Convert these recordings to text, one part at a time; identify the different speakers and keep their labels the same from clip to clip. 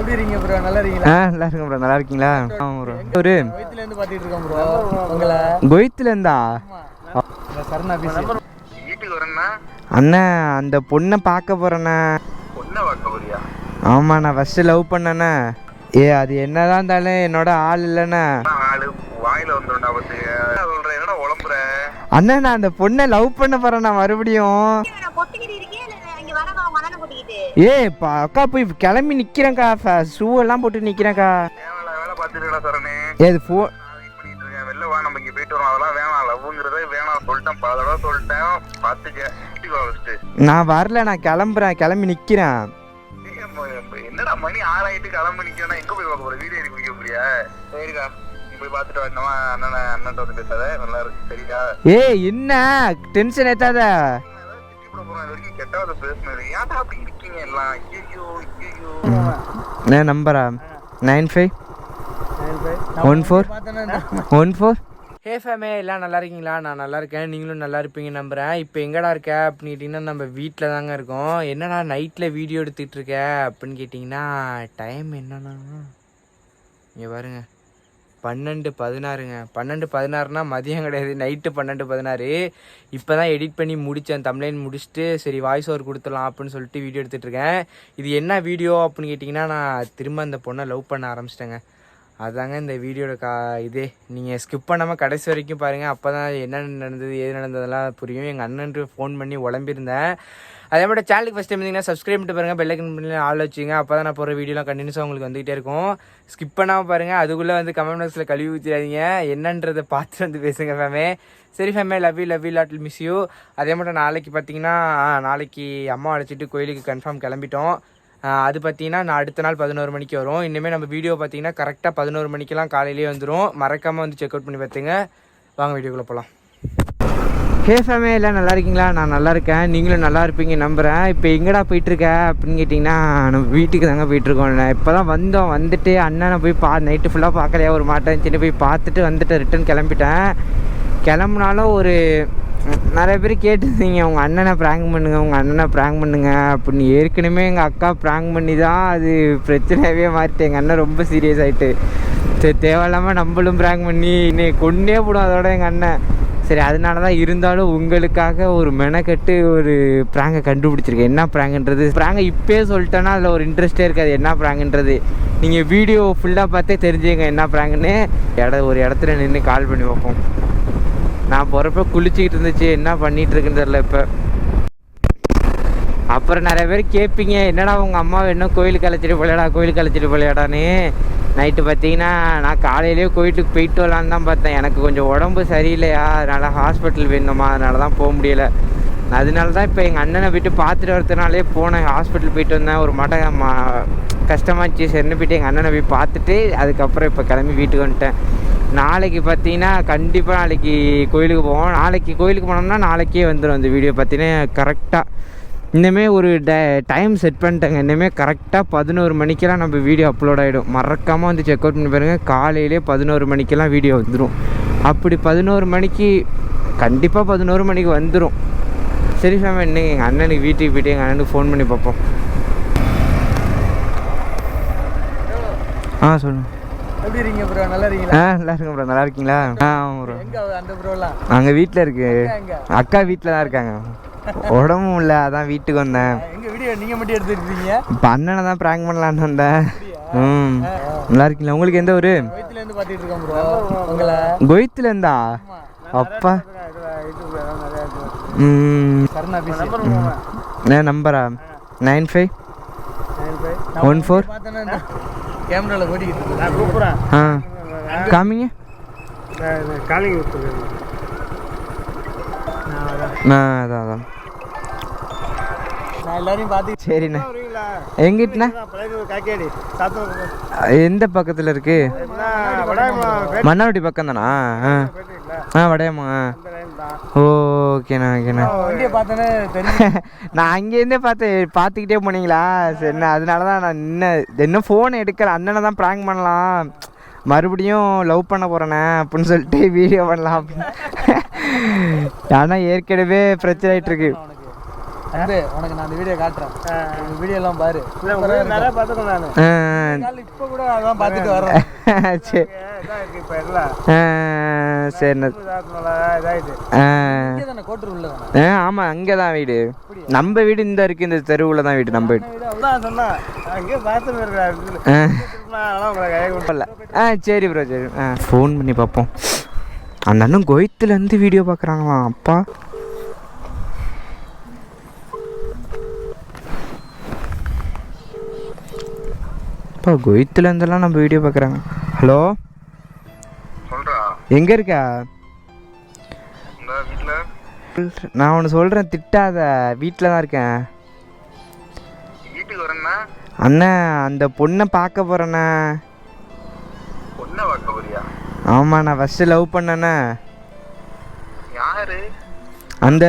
Speaker 1: எப்படி இருக்கீங்க ப்ரோ நல்லா இருக்கீங்களா?
Speaker 2: ஆ நல்லா இருக்கேன் ப்ரோ நல்லா இருக்கீங்களா? ஆமாம் ப்ரோ ஒரு
Speaker 1: வயிற்றுல இருந்து பார்த்துட்டு இருக்கோம் ப்ரோ உங்களை.
Speaker 2: கொய்த்துல இருந்தா?
Speaker 1: இந்த சரண் ஆஃபீஸ்
Speaker 3: வீட்டுக்கு வரேன்னா?
Speaker 2: அண்ணா அந்த பொண்ணை பார்க்க போகிறேண்ணே
Speaker 3: பொண்ணை பார்க்க போறியா?
Speaker 2: ஆமாம் நான் ஃபஸ்ட்டு லவ் பண்ணேண்ணே. ஏ அது என்னதான் இருந்தாலும் என்னோட ஆள் இல்லைண்ணே.
Speaker 3: ஆளு? வாயில வந்துடும்டா பத்து. சொல்றேன் என்னடா உழம்புற
Speaker 2: அண்ணா நான் அந்த பொண்ணை லவ் பண்ண போகிறேண்ணா மறுபடியும்.
Speaker 4: நான் பொட்டிக்கிட்டு இருக்கேன் இல்ல இங்க வரவங்க மதன பொட்டிக்கிட்டு
Speaker 2: ஏ பா அக்கா போய் கிளம்பி நிற்கிறேன்க்கா ஷூ எல்லாம் போட்டு
Speaker 3: சரணே.
Speaker 2: ஏது ஃபோ
Speaker 3: வெளில வா நம்ம இங்க போயிட்டு வரோம். அதெல்லாம் வேணாம் லவ்ங்கிறதே வேணாம். சொல்லிட்டேன் பல தடவை சொல்லிட்டேன். ஃபஸ்ட்டு
Speaker 2: நான் வரல நான் கிளம்புறேன். கிளம்பி நிற்கிறேன்
Speaker 3: என்னடா மணி ஆறாயிட்டு கிளம்பி நிக்கிறேன்னா எங்க போய் பார்க்க போற? வீடியோ எடுக்க வைக்க போறியா? சரிடா போய் பார்த்துட்டு வரணுமா அண்ணன் அண்ணன் வந்து பேசாத. நல்லா இருக்கு. சரியா
Speaker 2: ஏய் என்ன? டென்ஷன் ஏத்தாத. நான் நம்பரா? Nine five one four one four hey ஃபேமே எல்லாம் நல்லா இருக்கீங்களா? நான் நல்லா இருக்கேன். நீங்களும் நல்லா இருப்பீங்க நம்புகிறேன் இப்போ எங்கடா இருக்க? அப்படின்னு கேட்டிங்கன்னா நம்ம வீட்டில் தாங்க இருக்கோம். என்னடா நைட்டில் வீடியோ எடுத்துகிட்டு இருக்க? அப்படின்னு கேட்டிங்கன்னா டைம் என்னன்னா? இங்கே பாருங்க. பன்னெண்டு பதினாறுங்க. பன்னெண்டு பதினாறுனா மதியம் கிடையாது நைட்டு பன்னெண்டு பதினாறு. இப்போ தான் எடிட் பண்ணி முடித்தேன் தமிழ்லைன் முடிச்சுட்டு சரி வாய்ஸ் ஓவர் கொடுத்துடலாம் அப்படின்னு சொல்லிட்டு வீடியோ எடுத்துகிட்டு இருக்கேன். இது என்ன வீடியோ அப்படின்னு கேட்டிங்கன்னா நான் திரும்ப அந்த பொண்ணை லவ் பண்ண ஆரம்பிச்சிட்டேங்க. அதாங்க இந்த வீடியோட கா இதே. நீங்கள் ஸ்கிப் பண்ணாமல் கடைசி வரைக்கும் பாருங்கள் அப்போ தான் என்ன நடந்தது ஏது நடந்ததெல்லாம் புரியும். எங்கள் அண்ணன்ட்டு ஃபோன் பண்ணி உழம்பிருந்தேன் அதே மாதிரி சேனலுக்கு ஃபஸ்ட் டைம் இருந்தீங்கன்னா சப்ஸ்கிரைப் பண்ணிட்டு பாருங்கள் பெல்லைக்கன் பண்ணி ஆள் வச்சுங்க. அப்போ தான் நான் போகிற வீடியோலாம் கண்டினியூஸாக உங்களுக்கு வந்துகிட்டே இருக்கும். ஸ்கிப் பண்ணாமல் பாருங்கள் அதுக்குள்ளே வந்து கமெண்ட் பாக்ஸில் கழுவி ஊற்றிடாதீங்க என்னன்றதை பார்த்து வந்து பேசுங்க ஃபேமே சரி ஃபேமே love you love you lot miss you அதே மாதிரி நாளைக்கு பார்த்தீங்கன்னா நாளைக்கு அம்மா அழைச்சிட்டு கோயிலுக்கு கன்ஃபார்ம் கிளம்பிட்டோம். அது பார்த்தீங்கன்னா நான் அடுத்த நாள் பதினோரு மணிக்கு வரும். இனிமேல் நம்ம வீடியோ பார்த்தீங்கன்னா கரெக்டாக பதினோரு மணிக்கெல்லாம் காலையிலேயே வந்துடும் மறக்காமல் வந்து செக் அவுட் பண்ணி பார்த்துங்க வாங்க வீடியோக்குள்ளே போகலாம் ஹே ஃபேமே எல்லாம் நல்லா இருக்கீங்களா? நான் நல்லா இருக்கேன். நீங்களும் நல்லா இருப்பீங்க நம்புகிறேன் இப்போ எங்கடா போயிட்டுருக்க அப்படின்னு கேட்டிங்கன்னா நம்ம வீட்டுக்கு தாங்க போயிட்டுருக்கோம். இப்போ தான் வந்தோம். வந்துட்டு அண்ணனை போய் பா நைட்டு ஃபுல்லாக பார்க்கலையா? ஒரு மாட்டேன். சின்ன போய் பார்த்துட்டு வந்துட்டு ரிட்டன் கிளம்பிட்டேன். கிளம்புனாலும் ஒரு நிறைய பேர் கேட்டிருந்தீங்க உங்கள் அண்ணனை ப்ராங்க் பண்ணுங்கள் உங்கள் அண்ணனை ப்ராங்க் பண்ணுங்க. அப்படின்னு. ஏற்கனவே எங்கள் அக்கா ப்ராங்க் பண்ணி தான் அது பிரச்சனையாகவே மாறிட்டு எங்கள் அண்ணன் ரொம்ப சீரியஸ் ஆகிட்டு சரி தேவையில்லாமல் நம்மளும் ப்ராங்க் பண்ணி இன்னைக்கு கொண்டே போடும் அதோட எங்கள் அண்ணன். சரி அதனால தான் இருந்தாலும் உங்களுக்காக ஒரு மெனக்கட்டு ஒரு ப்ராங்கை கண்டுபிடிச்சிருக்கேன். என்ன ப்ராங்குன்றது ப்ராங்கை இப்போயே சொல்லிட்டேன்னா அதில் ஒரு இன்ட்ரெஸ்ட்டே இருக்காது. என்ன ப்ராங்குன்றது நீங்கள் வீடியோ ஃபுல்லாக பார்த்தே தெரிஞ்சுங்க என்ன ப்ராங்குன்னு இட ஒரு இடத்துல நின்று கால் பண்ணி வைப்போம் நான் போகிறப்ப குளிச்சுக்கிட்டு இருந்துச்சு. என்ன பண்ணிகிட்டு இருக்குன்னு தெரில இப்போ. அப்புறம் நிறைய பேர் கேட்பீங்க என்னடா உங்கள் அம்மாவை என்ன கோயிலுக்கு அழைச்சிட்டு போலையாடா கோயிலுக்கு அழைச்சிட்டு போலையாடான்னு? நைட்டு பார்த்தீங்கன்னா நான் காலையிலேயே கோயிலுக்கு போயிட்டு வரலான்னு தான் பார்த்தேன். எனக்கு கொஞ்சம் உடம்பு சரியில்லையா? அதனால் ஹாஸ்பிட்டல் வேணுமா? அதனால தான் போக முடியல. அதனால தான் இப்போ எங்கள் அண்ணனை போயிட்டு பார்த்துட்டு வரதுனாலே போனேன். ஹாஸ்பிட்டல் போயிட்டு வந்தேன். ஒரு மாட்ட மா கஷ்டமாச்சு. சரின்னு போயிட்டு எங்கள் அண்ணனை போய் பார்த்துட்டு அதுக்கப்புறம் இப்போ கிளம்பி வீட்டுக்கு வந்துட்டேன். நாளைக்கு பார்த்தீங்கன்னா கண்டிப்பாக நாளைக்கு கோயிலுக்கு போவோம். நாளைக்கு கோயிலுக்கு போனோம்னா நாளைக்கே வந்துடும் அந்த வீடியோ பார்த்தீங்கன்னா. கரெக்டாக இனிமே ஒரு ட டைம் செட் பண்ணிட்டேங்க. இனிமேல் கரெக்டாக பதினோரு மணிக்கெல்லாம் நம்ம வீடியோ அப்லோட் ஆகிடும் மறக்காமல் வந்து செக் அவுட் பண்ணி பாருங்கள் காலையிலே பதினோரு மணிக்கெல்லாம் வீடியோ வந்துடும் அப்படி பதினோரு மணிக்கு கண்டிப்பாக பதினோரு மணிக்கு வந்துடும் சரி ஃபேம் இன்னைக்கு எங்கள் அண்ணனுக்கு வீட்டுக்கு போயிட்டு எங்கள் அண்ணனுக்கு ஃபோன் பண்ணி பார்ப்போம். ஆ சொல்லுங்கள்
Speaker 1: எப்படி இருக்கீங்க ப்ரோ நல்லா இருக்கீங்களா?
Speaker 2: ஆ நல்லா இருக்கேன் ப்ரோ நல்லா இருக்கீங்களா? ஆ ஆமாம் ப்ரோ
Speaker 1: எங்க அந்த ப்ரோலாம்
Speaker 2: அங்கே இருக்கு. அக்கா வீட்டில் தான் இருக்காங்க. உடம்பும் இல்லை அதான் வீட்டுக்கு வந்தேன்.
Speaker 1: எங்க வீடியோ நீங்க மட்டும் எடுத்துருக்கீங்க
Speaker 2: இப்போ அண்ணனை தான் ப்ராங்க் பண்ணலான்னு வந்தேன். ம். நல்லா இருக்கீங்களா? உங்களுக்கு எந்த ஊர்?
Speaker 1: வயிற்றுல இருந்து பார்த்துட்டு இருக்கோம் ப்ரோ உங்களை.
Speaker 2: கொய்த்துல இருந்தா அப்பா. ம். நம்பரா நைன் ஃபைவ். One four.
Speaker 1: கேமரால ஓடிக்கிட்டு இருக்கு. நான் கூப்பிடுறேன்.
Speaker 2: ஆ. காமிங்க.
Speaker 1: காலிங்
Speaker 2: நான் அதான் அதான்
Speaker 1: நான் எல்லாரையும் பார்த்து
Speaker 2: சரிண்ணே. எங்கிட்டண்ணா? எந்த பக்கத்தில் இருக்கு? மன்னாவட்டி பக்கம் தானா ஆ ஆ. வடையம்மா ஓகேண்ணா ஓகேண்ணா நான் அங்கேருந்தே பார்த்து பார்த்துக்கிட்டே போனீங்களா? சரி நான் அதனால தான் நான் இன்னும் இன்னும் ஃபோன் எடுக்கல. அண்ணனை தான் ப்ராங்க் பண்ணலாம். மறுபடியும் லவ் பண்ண போகிறேனே அப்படின்னு சொல்லிட்டு வீடியோ பண்ணலாம் அப்படின்னு. ஆனால் ஏற்கனவே பிரச்சனை ஆகிட்டு இருக்கு. உனக்கு. நான் அந்த வீடியோ காட்டுறேன். இந்த வீடியோ எல்லாம் பாரு.
Speaker 1: நிறைய பார்த்துக்கணும் நான். இப்போ கூட அதான் பார்த்துட்டு வர்றேன்.
Speaker 2: சரி. சரிண்ணா
Speaker 1: இதாகணும்ல இதாகிட்டு
Speaker 2: ஆ
Speaker 1: கோட்டூர் உள்ள
Speaker 2: ஆ ஆமாம் அங்கே தான் வீடு நம்ம வீடு இந்த இருக்கு இந்த தெருவில் தான் வீடு நம்ம வீடு. ஆ. சரி ப்ரோ சரி. ஆ ஃபோன் பண்ணி பார்ப்போம். அந்த அண்ணன் கோயத்துலேருந்து வீடியோ பார்க்குறாங்களாம் அப்பா. அப்பா கோயத்துலேருந்தெல்லாம் நம்ம வீடியோ பார்க்குறாங்க. ஹலோ?
Speaker 3: சொல்றா.
Speaker 2: எங்கே இருக்கா? நான் ஒன்று சொல்கிறேன் திட்டாத. வீட்டில் தான் இருக்கேன்.
Speaker 3: வீட்டுக்கு வரேன்னா?
Speaker 2: அண்ணன் அந்த பொண்ணை பார்க்க போகிறேண்ணே
Speaker 3: பொண்ணை பார்க்க போறியா?
Speaker 2: ஆமாம் நான் ஃபஸ்ட்டு லவ் பண்ணேண்ணே.
Speaker 3: யாரு?
Speaker 2: அந்த?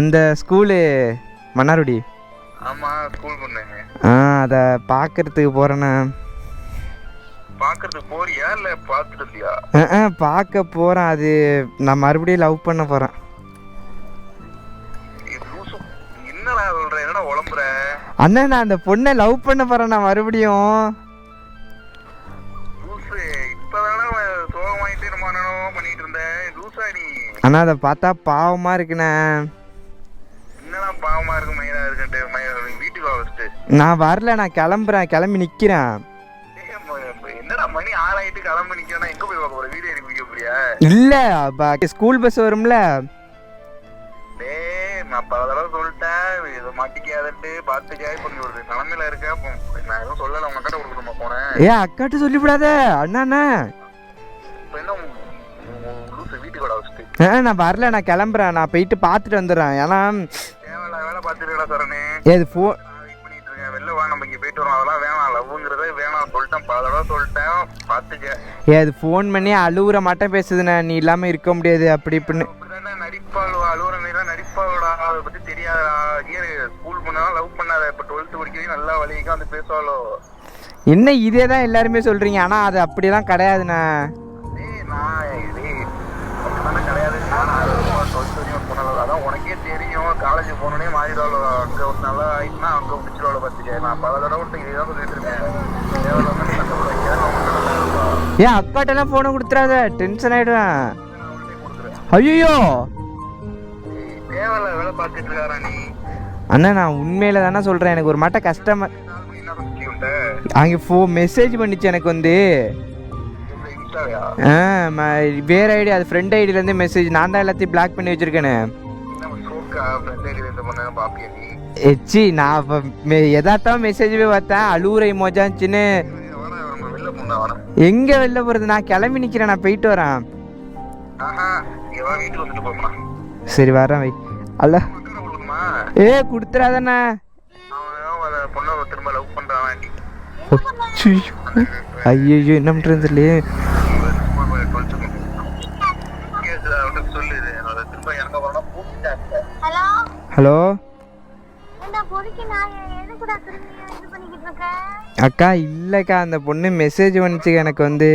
Speaker 2: அந்த ஸ்கூலு மன்னார்குடி.
Speaker 3: ஆமா ஸ்கூல் பொண்ணு.
Speaker 2: ஆ அதை பார்க்கறதுக்கு போகிறேண்ணே
Speaker 3: பாக்குறதுக்கு போறியா இல்ல பாத்துட்டு
Speaker 2: ஆ பார்க்க போகிறேன் அது நான் மறுபடியும் லவ் பண்ண
Speaker 3: லூசு. என்னடா சொல்ற? என்னடா உளம்புற?
Speaker 2: அண்ணா நான் அந்த பொண்ணை லவ் பண்ண போகிறேன் நான் மறுபடியும். அண்ணா அதை பார்த்தா பாவமாக இருக்குண்ணே.
Speaker 3: என்னடா பாவமா இருக்கு? மயிரா நீ வீட்டுக்கு
Speaker 2: நான் வரல நான் கிளம்புறேன். கிளம்பி
Speaker 3: என்னடா ஆறாயிட்டு கிளம்பி நிக்கணும் எங்க போய் பார்க்க போற? வீடு ஏறி குடிக்க போறியா
Speaker 2: இல்லை ஸ்கூல் பஸ் வரும்ல.
Speaker 3: டேய் நான் பல தடவை சொல்லிட்டேன். இதை மாட்டிக்காதன்ட்டு பார்த்துக்க இப்போ நீ ஒரு நிலமையில நான் எதுவும் சொல்லலை உங்க கிட்ட கொடுக்கணுமா போனேன்?
Speaker 2: ஏ அக்காட்ட சொல்லிவிடாத. அண்ணா அண்ணா.
Speaker 3: இப்போ என்ன உன் உன் லூசு வீட்டுக்கு வர வச்சுட்டு
Speaker 2: ஆ நான் வரல நான் கிளம்புறேன். நான் போயிட்டு பார்த்துட்டு வந்துடுறேன். ஏன்னா
Speaker 3: வேலை பார்த்துருக்கா சரணே.
Speaker 2: ஏது ஃபோ
Speaker 3: நான் போயிட்டு வரோம். அதெல்லாம் வேணாம். லவ்ங்கிறதே வேணாம் சொல்லிட்டேன். பல தடவை சொல்லிட்டேன். பார்த்துக்க.
Speaker 2: ஏ அது ஃபோன் பண்ணி அழுவுற மாட்டேன் பேசுதுண்ணே. நீ இல்லாமல் இருக்க முடியாது. அப்படி இப்படின்னு.
Speaker 3: நடிப்பாள். அலுவலக மீறா நடிப்பாளோடா. அதை பத்தி தெரியாதடா. ஏன் ஸ்கூல் பண்ணாலும் லவ் பண்ணாத. இப்போ டுவெல்த்து படிக்கிறீங்க நல்லா வழிக்கு வந்து பேசுவாளோ?
Speaker 2: என்ன இதே தான் எல்லாருமே சொல்கிறீங்க ஆனால் அது அப்படிலாம் கிடையாதுண்ணே.
Speaker 3: டேய் நான் டேய் அப்படிதானே கிடையாது நான் டுவெல்த் வரையும் ஒரு பொண்ணு அதான் உனக்கே தெரியும் காலேஜ் போனோடனே மாறிடுவாளோ அங்கே ஒரு நல்லா ஆயிட்டுனா அங்கே முடிச்சிருவாளோ பார்த்துக்க நான் பல தடவை விட்டு இதை தான் சொல்லிட்டு இருக்கேன்.
Speaker 2: ஏன் அக்காட்டெல்லாம் ஃபோனை கொடுத்துறாத? டென்ஷன்
Speaker 3: கொடுக்குறேன்.
Speaker 2: ஐயோ
Speaker 3: தேவையில்ல வேலை பார்த்துட்டு இருக்காரா நீ.
Speaker 2: அண்ணா நான் உண்மையில தானே சொல்கிறேன் எனக்கு ஒரு மாட்ட கஷ்டமா
Speaker 3: நாலு மணி என்ன பண்ணி உன்ட்ட
Speaker 2: அங்கே ஃபோ மெசேஜ் பண்ணிச்சு எனக்கு வந்து. வேற ஐடி அது ஃப்ரெண்ட் ஐடியிலேருந்து மெசேஜ் நான் தான் எல்லாத்தையும் பிளாக் பண்ணி வச்சுருக்கேனே. எச்சி நான் எதாத்தான் மெசேஜ்வே பார்த்தேன் அழுவுற மோஜாச்சுன்னு எங்கே வெளில போகிறது நான் கிளம்பி நிற்கிறேன் நான் போயிட்டு வரேன். சரி வரேன் வை. அல்ல. ஏ
Speaker 3: நீ
Speaker 2: ஐயோ என்ன பண்ணுறது இல்லையே
Speaker 3: சொல்லு இது. என்னோட திரும்ப எங்க வரணும் கூப்பிட்டாங்க
Speaker 4: ஹலோ
Speaker 2: ஹலோ
Speaker 4: இந்த பொறுக்கி நான் எதுக்குடா திரும்பி இது பண்ணிக்கிட்டு இருக்கேன்
Speaker 2: அக்கா இல்லைக்கா அந்த பொண்ணு மெசேஜ் வந்துச்சு எனக்கு வந்து.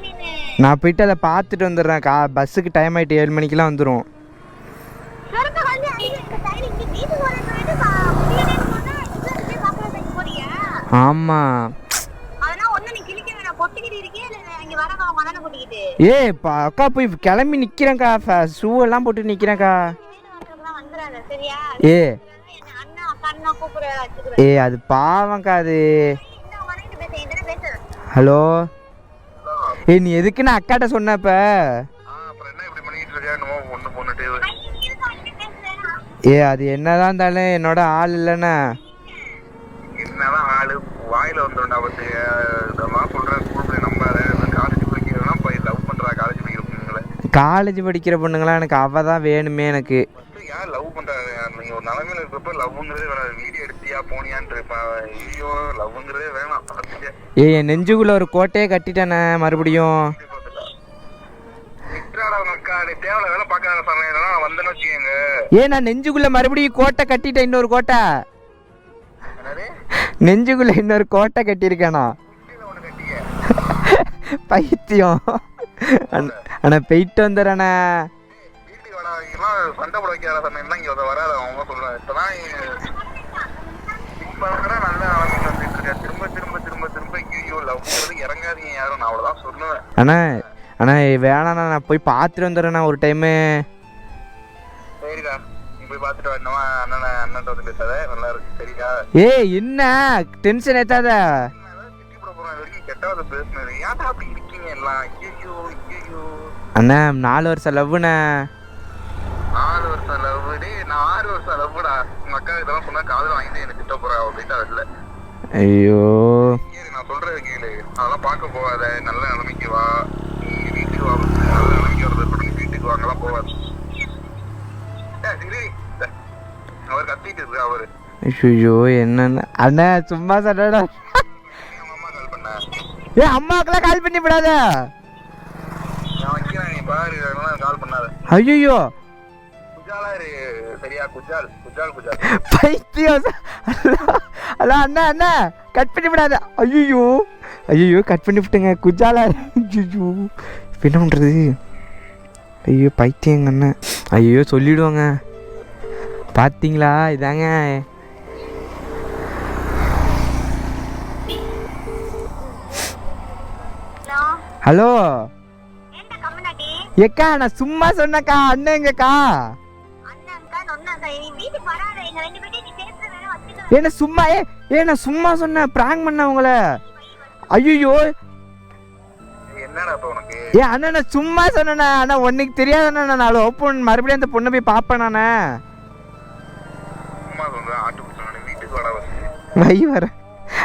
Speaker 4: நீனு.
Speaker 2: போயிட்டு அதை பார்த்துட்டு வந்துடுறேன் கா பஸ்ஸுக்கு டைம் ஆகிட்டு ஏழு மணிக்கெலாம் வந்துடும்
Speaker 4: சொரக்க வந்து ஐயோ இந்த சைடு இங்க வீட்டுக்கு வரேன்னு சொல்லிட்டு பா- முடியலன்னு சொன்னா இப்ப இப்படியே சாப்பிட போறியா
Speaker 2: ஆமாம்
Speaker 4: அதெல்லாம் ஒண்ணு நீ கிழிக்க வேணாம் பொட்டுக்கிட்டு இருக்கியா இல்ல இங்க வரவா மதன கொட்டிக்கிட்டு
Speaker 2: ஏ பா அக்கா போய் கிளம்பி நிற்கிறேன்க்கா ஷூ எல்லாம் போட்டு
Speaker 4: சரியா
Speaker 2: ஏ. ஏ அது பாவம்க்கா அது. ஹலோ. ஏ நீ எதுக்கு நான் அக்காட்ட சொன்னப்ப? ஏ அது என்னதான் இருந்தாலும் என்னோட ஆள் இல்லைண்ணே
Speaker 3: என்னதான் ஆளு? வாயில வந்துடும்டா பத்து இதெல்லாம் சொல்றேன் ஸ்கூல் போய் நம்பாத காலேஜ் படிக்கிறதுனா போய் லவ் பண்றா காலேஜ் படிக்கிற பொண்ணுங்களை
Speaker 2: காலேஜ் படிக்கிற பொண்ணுங்களாம் எனக்கு அவ தான் வேணுமே எனக்கு.
Speaker 3: யார் லவ் பண்றாங்க? நீங்க ஒரு நிலைமையில இருக்கிறப்ப லவ்ங்கிறதே வேணாம். வீடியோ எடுத்தியா போனியான்னு இருப்பேன் ஐயோ லவ்ங்கிறதே வேணாம். பார்த்துக்க
Speaker 2: ஏ என் நெஞ்சுக்குள்ள ஒரு கோட்டையே கட்டிட்டேனே மறுபடியும்.
Speaker 3: இல்லைன்னா நான்
Speaker 2: நெஞ்சுக்குள்ள மறுபடியும் கோட்டை கட்டிட்டேன் இன்னொரு கோட்டை. நெஞ்சுக்குள்ள இன்னொரு கோட்டை கட்டியிருக்கேனா? பைத்தியம். அண்ணா போயிட்டு வந்துடுறேண்ணே.
Speaker 3: சண்டை போட வைக்காத சமயம் இங்க வந்து வராது அவங்க சொல்லுவேன் இப்பதான் திரும்ப திரும்ப திரும்ப திரும்ப ஐயோ லவ் இறங்காதீங்க யாரும் நான் அவ்வளவுதான் சொல்லுவேன்.
Speaker 2: அண்ணா அண்ணா வேணாண்ணா நான் போய் பார்த்துட்டு வந்துடுறேண்ணா ஒரு டைமு
Speaker 3: சரிடா நீ போய் பார்த்துட்டு வரணுமா அண்ணன் அண்ணன் வந்து பேசாத. நல்லா இருக்கு சரிடா.
Speaker 2: ஏய் என்ன? டென்ஷன் ஏத்தாத.
Speaker 3: திட்டி போட போறேன். கெட்டவாத பேசுனது ஏன்டா அப்படி இருக்கீங்க எல்லாம்?
Speaker 2: அண்ணா நாலு வருஷம் லவ்ண்ணே
Speaker 3: நாலு வருஷம் லவ் டேய் நான் ஆறு வருஷம் லவ்டா உங்க அக்கா இதெல்லாம் சொன்னா காதல் வாங்கிட்டு எனக்கு திட்ட போறா போயிட்டா இல்ல.
Speaker 2: ஐயோ.
Speaker 3: சரி நான் சொல்றது கேளு. அதெல்லாம் பார்க்க போகாத. நல்ல நிலைமைக்கு வா. நீ வீட்டுக்கு வா நல்ல நிலைமைக்கு வரது நீ வீட்டுக்கு வாங்கலாம் போகாது. சரி. அவர் கத்திட்டு இருக்கா அவரு.
Speaker 2: ஐயோ என்னண்ணா அண்ணா சும்மா சொல்லடா
Speaker 3: உங்க அம்மா கால் பண்ண?
Speaker 2: ஏ அம்மாக்கெல்லாம் கால் பண்ணி விடாத.
Speaker 3: அதெல்லாம் கால் பண்ணாத.
Speaker 2: ஐயோ
Speaker 3: சரியா? குஜால் குஜால் குஜால்.
Speaker 2: பைத்தியம். அல்ல அண்ணா அண்ணா கட் பண்ணி விடாத. ஐயோ ஐயோ கட் பண்ணி விட்டுங்க. குஜாலா ஐயோ என்ன பண்ணுறது ஐயோ பைத்தியங்க அண்ணன் ஐயோ சொல்லிடுவாங்க. பார்த்தீங்களா இதாங்க.
Speaker 4: ஹலோ?
Speaker 2: ஏக்கா நான் சும்மா சொன்னக்கா அண்ணன் எங்கக்கா ஏன்னா சும்மா ஏ ஏ நான் சும்மா சொன்னேன் ப்ராங்க் பண்ண உங்களை ஐயோ
Speaker 3: என்னடா இப்ப உனக்கு?
Speaker 2: ஏ அண்ணா நான் சும்மா சொன்னேண்ணா அண்ணா உனக்கு தெரியாதண்ணா நான் நாலு ஓப்பன் மறுபடியும் அந்த பொண்ணை போய் பார்ப்பேன் நானே.
Speaker 3: வர வச்சு
Speaker 2: வை வர.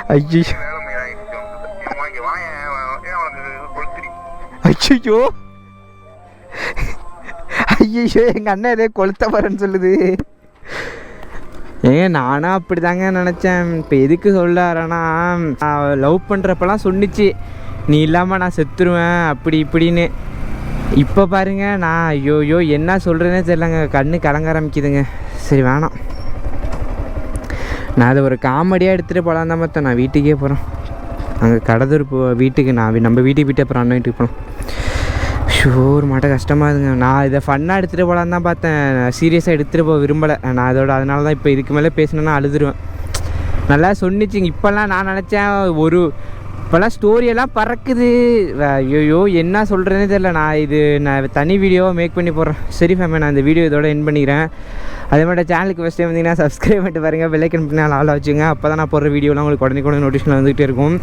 Speaker 2: ஐயோ
Speaker 3: வேலை
Speaker 2: ஐயோ எங்கள் அண்ணன் எதே கொளுத்த போகிறேன்னு சொல்லுது. ஏங்க நானும் அப்படிதாங்க நினச்சேன். இப்போ எதுக்கு சொல்லாரன்னா லவ் பண்ணுறப்பெல்லாம் சொன்னிச்சு. நீ இல்லாமல் நான் செத்துருவேன் அப்படி இப்படின்னு. இப்போ பாருங்க நான் ஐயோ ஐயோ என்ன சொல்கிறேனே தெரியலங்க. கண்ணு கலங்க ஆரம்பிக்குதுங்க. சரி வேணாம். நான் அதை ஒரு காமெடியாக எடுத்துகிட்டு போகலாம் தான் பார்த்தேன். நான் வீட்டுக்கே போகிறேன் அங்கே கடதூர் போ வீட்டுக்கு நான் நம்ம வீட்டுக்கு போயிட்டு அப்புறம் அண்ணன் வீட்டுக்கு போகிறோம் ஷோ ஒரு மாட்ட கஷ்டமாக இருங்க நான் இதை ஃபன்னாக எடுத்துகிட்டு போகலான்னு தான் பார்த்தேன் சீரியஸாக எடுத்துகிட்டு போக விரும்பலை. நான் அதோட அதனால தான் இப்போ இதுக்கு மேலே பேசினேன்னா அழுதுருவேன். நல்லா சொன்னிச்சிங்க. இப்போல்லாம் நான் நினச்சேன் ஒரு இப்போல்லாம் ஸ்டோரியெல்லாம் பறக்குது. ஐயோ என்ன சொல்கிறேனே தெரில நான் இது நான் தனி வீடியோவை மேக் பண்ணி போடுறேன். சரி ஃபேமே நான் இந்த வீடியோ இதோட என் பண்ணிக்கிறேன். அதே மாதிரி சேனலுக்கு ஃபஸ்ட் டைம் வந்தீங்கன்னா சப்ஸ்கிரைப் பண்ணிட்டு பாருங்கள் பெல்லைக்கன் பண்ணி ஆள் வச்சுங்க. அப்போ தான் நான் போடுற வீடியோலாம் உங்களுக்கு உடனே கூட நோட்டிஃபிகேஷன் வந்துகிட்டே இருக்கும்.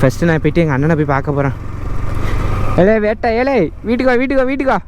Speaker 2: ஃபஸ்ட்டு நான் போயிட்டு எங்கள் அண்ணனை போய் பார்க்க போகிறேன் ஏலே வேட்டா ஏலே வீட்டுக்கு வா வீட்டுக்கு வா வீட்டுக்கு வா.